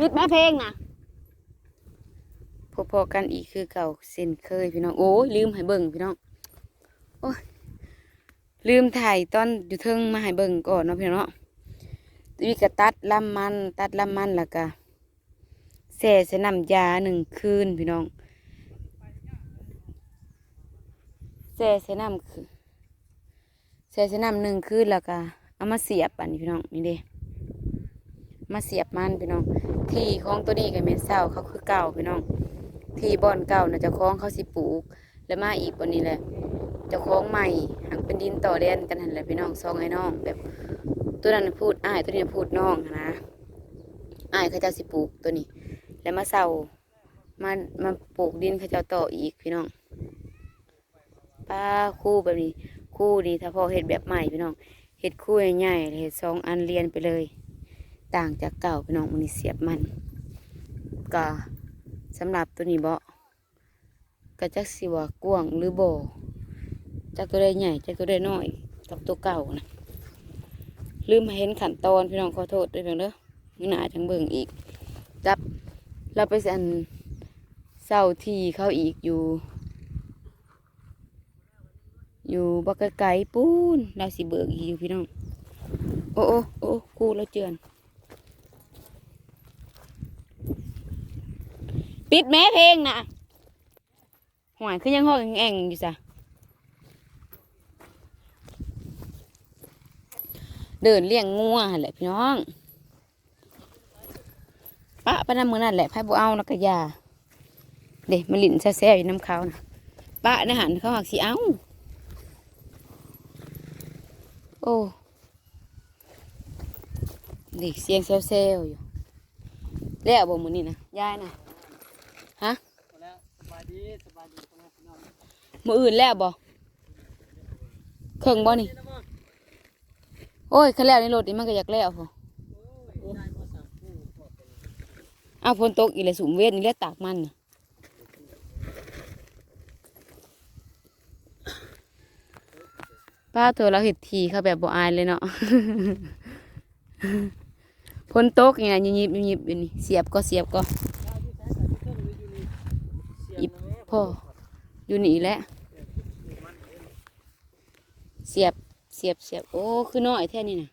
ปิดแม่เพลงนะพอๆกันอีกคือเก่าเส้นเคยพี่น้องโอ้ยลืมให้เบิ่งพี่น้องโอ้ยลืมถ่ายตอนอยู่เทิงมาให้เบิ่งก่อนเนาะพี่น้องเนาะวิกตัดลำมัน ตัดลำมันแล้วก็แส่ใส่น้ำยาหนึ่งคืนพี่น้องแส่ใส่น้ำคือแส่ใส่น้ำหนึ่งคืนแล้วก็เอามาเสียบอันนี้พี่น้องนี่เด้ มาเสียบมันพี่น้อง ที่ของตัวนี้กับเมนเศร้าเขาคือเก่าพี่น้อง ที่บ่อนเก่านะเจ้าของเขาสิปลูก แล้วมาอีกวันนี้แหละเจ้าของใหม่หักเป็นดินต่อแดนกันหันแหละพี่น้องซองไอ้น้อง แบบตัวนั้นพูดอ้ายตัวนี้พูดน้องนะอ้ายเขาเจ้าสิปลูกตัวนี้ แล้วมาเศร้ามามาปลูกดินเขาเจ้าต่ออีกพี่น้องป้าคู่แบบนี้ คู่ดีถ้าพอเห็ดแบบใหม่พี่น้องเห็ดคู่ใหญ่ๆเห็ดสองอันเรียนไปเลย ต่างจากเก่าพี่น้องมันนี่เสียบมันก็สำหรับตัวนี้เบาก็จักสิว่ากว้างหรือโบจักตัวได้ใหญ่จักตัวได้น้อยกับตัวเก่านะลืมมาเห็นขั้นตอนพี่น้องขอโทษด้วยเพียงเด้อมือหนาจังเบิ่งอีกจับเราไปสันเศร้าที่เข้าอีกอยู่ อยู่บักไก่ปูนเราสิเบิกอีกอยู่พี่น้อง โอ้โอ้โอ้กูแล้วเจือน ปิดแม่เพลงนะหวายคือยังห้องแองอยู่จ้ะเดินเลี้ยงงัวแหละพี่น้องปะปะน้ำมือนั่นแหละไพ่บัเอาแล้วก็ยาเด็มันลิ่นแซ่ๆอยู่น้ำเขานะปะนะหันเขาหักสีเอาโอ้เด็กเสียงแซ่ๆอยู่แล้วบ่มือนี่นะยายนะ ฮะแล้วสบายดีสบายดีพ่อแม่พี่น้องมืออื่นแล้วบ่เครื่องบ่นี่โอ้ยคันแล้วในรถนี่มันก็อยากแล้วพอโอ้ยได้มาสามคู่พอเป็นเอาฝนตกอีเลยสูงเวทนี่แหละตากมันน่ะป้าเธอเราเห็ดทีเขาแบบบ่อายเลยเนาะฝนตกอย่างนี้ยิบยิบยิบอยู่นี่เสียบก็เสียบก็ ออยู่นี่แหละ เสียบ เสียบ เสียบ โอ้ คือน้อยแท่นี่นะ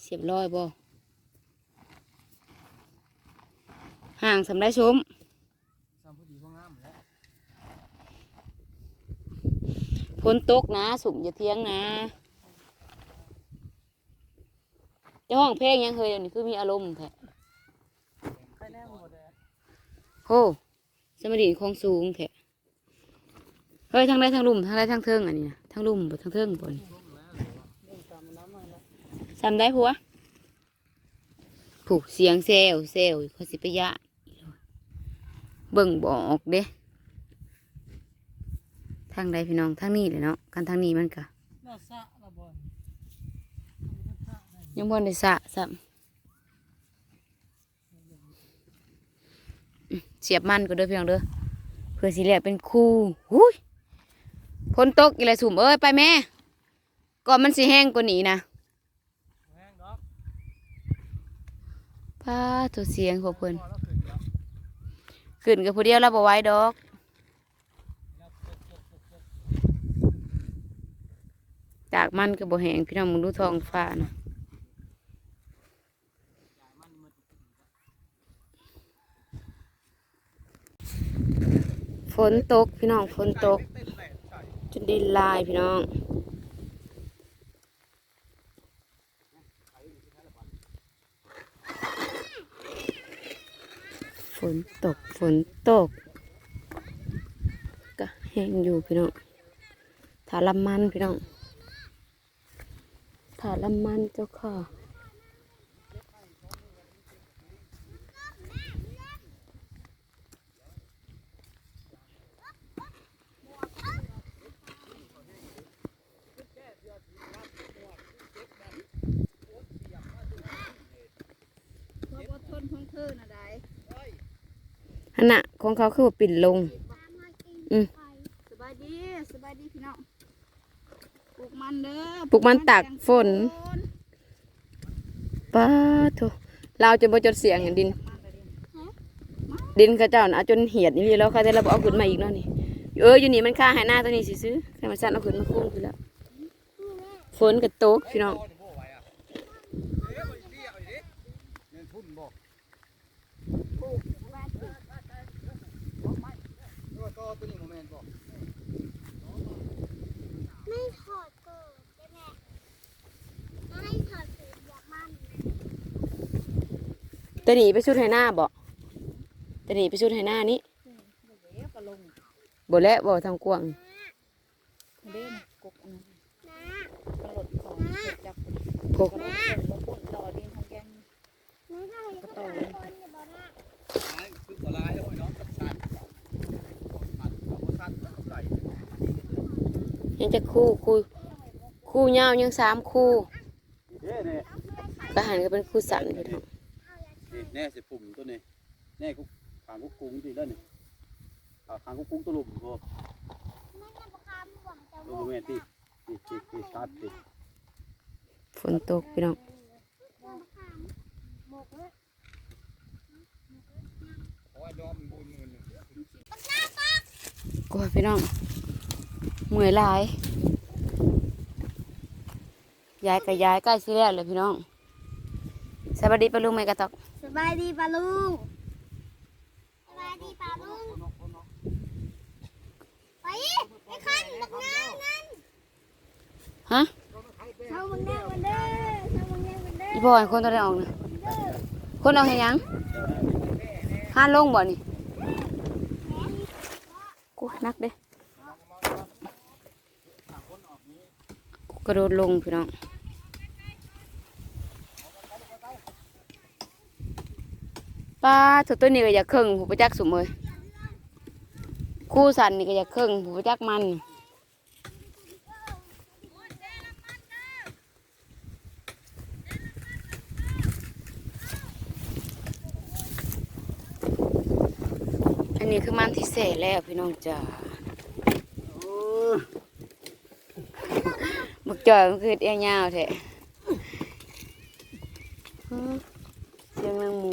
เสียบร้อยบ่ห่างสำได้ชมพ้นตกนะสุ่มอย่าเที่ยงนะเจะห้องเพลงยังเคยเดี๋ยวนี้คือมีอารมณ์แท้ใครแน่หมดเลยโห สมดีคงสูงแท้เฮ้ยทางใดทางลุ่มทางใดทางเทิงอันนี้นะทางลุ่มบ่ทางเทิงบ่นี่ร่มแล้วเรื่องตามน้ำได้ผัวผูกเสียงเซลเซลเขาสิไปยะเบิ่งบออกเด้ทางใดพี่น้องทางนี้เลยเนาะกันทางนี้มันกะยังบ่ได้สะซ้ำอื้อ เสียบมันก็เด้อพี่น้องเด้อเพื่อสิแลกเป็นคู่หุ้ยฝนตกอีไรสุ่มเอ้ยไปแม่ก่อนมันสิแห้งกว่านี้นะป้าตัวเสียงของเพิ่นพอแล้นขึ้นกับผู้เดียวเราบ่ไว้ดอกจากมันก็บ่แห้งพี่น้องมึงดูทองฟ้านะ ยายมันมัน ฝ นตกพี่น้องฝนตกจนดินลายพี่น้องฝนตกฝนตกก็แห้งอยู่พี่น้องถาลำมันพี่น้องถาลำมันเจ้าค่ะ ความอดทนของเธอน่ะได้ อันน่ะของเขาคือว่าปิ่นลง อืมสบายดีสบายดีพี่น้องปลูกมันเด้อปลูกมันตากฝนป้าโถเราจนบ่จดเสียงเห็นดิน ดินเขาเจ้าน่ะเอาจนเหียดนี่แล้วเขาจะระบบเอาขึ้นมาอีกเนาะนี่เอออยู่นี่มันค่าหายหน้าตัวนี้สิซื้อแค่มันสั่นเอาขึ้นมาคุ้มคือแล้วฝนกับตกพี่น้องไม่ถอดเกิดได้ไหมไม่ถอดเกิดอยากมัน ตัวนี้ไปชุดไหหน้าบ่ตัวนี้ไปชุดไหหน้านี้เดี๋ยวก็ลงบ่และบ่ทางกว้างเล่นกกอันนั้นนะกระโดดของเสร็จจากพกกระโดดส่งมาปุ่นต่อดินของแกงไม่ได้ก็ต่อคนอย่าบอกนะคือบ่ลายแล้วเนาะกับสัตว์สัตว์กับสัตว์กับไก่ยังจะคู่คู่คู่ยาวยังสามคู่เด้เนี่ยกระหันก็เป็นคู่สันพี่น้องนี่ แน่สิปุ่มตัวนี้แน่กุ๊กขางกุ๊กกุ้งดิแล้วนี่ขางกุ๊กกุ้งตัวลุมพวกไม่ได้ประคำหวังจะตัวแม่ที่ที่ที่ที่ตัดที่ฝนตกพี่น้องหมกเลยโอ้ยยอมบุญเงินกลัวพี่น้องเมื่อยหลายยายกับยายใกล้สิแล้วเลยพี่น้อง สวัสดีปะลุงแม่กระตอกสบายดีปะลุงสบายดีปะลุงไปไปขันบักนาวนั่นฮะเช้าบักนาววันเด้อเช้าบักนาววันเด้ออีพ่อให้คนตัวได้ออกนะคนเอาให้หยังห้าลงบ่นี่กูนักเด้กูกระโดดลงพี่น้อง ป้าถูกตัวนี้ก็อยากครึ่งผู้ประจักษ์สมเลยคู่สันนี่ก็อยากครึ่งผู้ประจักษ์มันอันนี้คือมันที่เสร็จแล้วพี่น้องจ๋าบักจอยมันคือเอี้ยยาวแท้อื้อเสียงนางหมู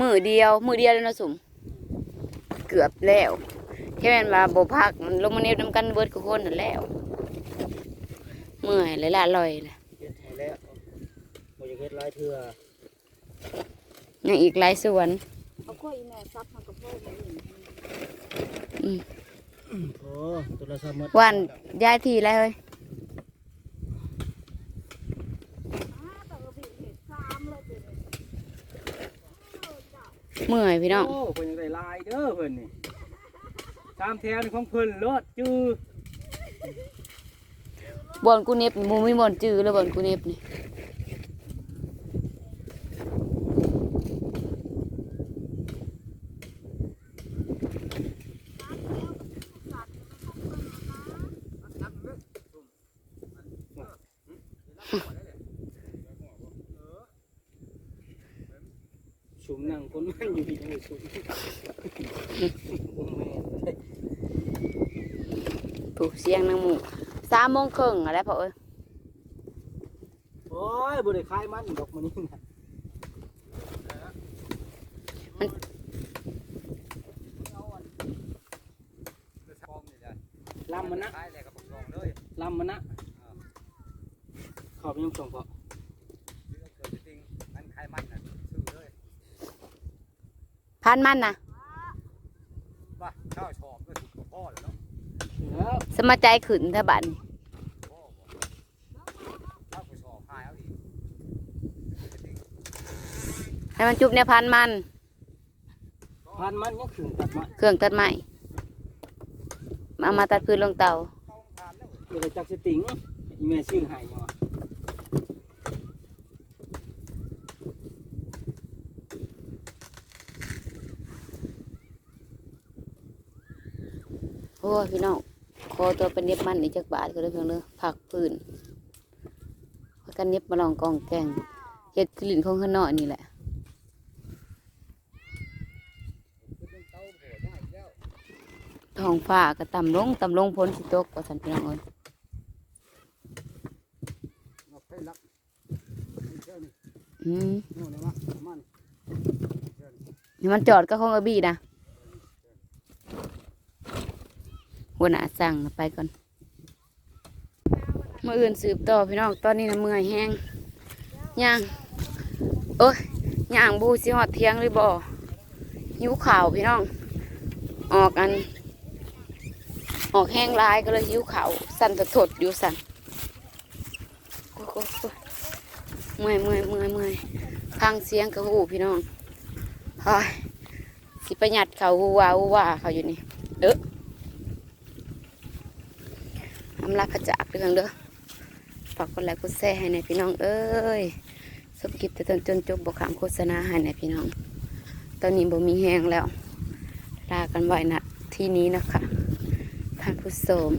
มือเดียวมือเดียวเลยเนาะสุมเกือบแล้วแค่แม่นว่าบ่พักมันลงมาเน็บน้ำกันเบิดกับคนนั่นแล้วเมื่อยเลยละลอยเลยเฮ็ดให้แล้วบ่อยากเฮ็ดหลายเทื่อยังอีกหลายส่วนเอาข้อยอีแม่ซับมากับพ่อมาอื่นอืมโอ้ตัวละสามหมดวันย้ายที่แล้วเฮ้ย แต่ก็ bị เห็ดซ้ำเลยเดี๋ยวนี้ เมื่อยพี่น้องโอ้เพิ่นยังได้ลายเด้อเพิ่นนี่ตามแถวนี่ของเพิ่นรถจื้อบอนกูเน็บมูมีบอนจื้อแล้วบอนกูเน็บนี่ ชุมนั่งคนมันอยู่ที่จังหวัดชุมบ่แม่นเลยถูกเสียงนางหมูสามโมงครึ่งอะไรพอเอ้ยโอ้ยบ่ได้ขายมันดอกมันนี่นะลำมันนะลำมันนะขอบยังส่งพอ พันมันนะแล้วสมาใจขึ้นเถอะบัดนให้มันจุบในพันมัน พันมันยังขึ้นตัดมาเครื่องตัดไม้เอามาตัดพื้นลงเตา เดี๋ยวจักสติงอีแม่ชื่อให้ยังว โอ้พี่น้องคอตัวเป็นเน็บมันอีกจักบาทก็เลยเพียงเลยผักพื้นพากันเน็บมาลองกองแกงเฮ็ดกลิ่นของข้างนอกนี่แหละทองฟ้าก็ต่ำลงต่ำลงพ้นสิตกว่าสันพี่น้องเอ้ยด้อนี่อืมนี่มันจอดก็ของอบีนะ หัวหน้าสั่งไปก่อนเมื่ออื่นสืบต่อพี่น้องตอนนี้นะเมื่อยแห้งย่างโอ้ยย่างบูสิหอดเที่ยงหรือบ่หิวข่าวพี่น้อง ออกอัน ออกแห้งลายก็เลยหิวข่าวสั่นถดอยู่สั่นเมื่อยเมื่อยเมื่อยเมื่อยฟังเสียงกระหูพี่น้องเฮ้ยสิประหยัดเขาวูวาวูวาเขาอยู่นี่เด้อ อำลาพระจากเรื่องเด้อฝากกดไลค์กดแชร์ให้ในพี่น้องเอ้ยสมกิจแต่จนจนจบบอกขามโฆษณาให้ในพี่น้อง ตอนนี้บ่มีแห้งแล้วลากันไว้นะที่นี้นะคะท่านผู้ชม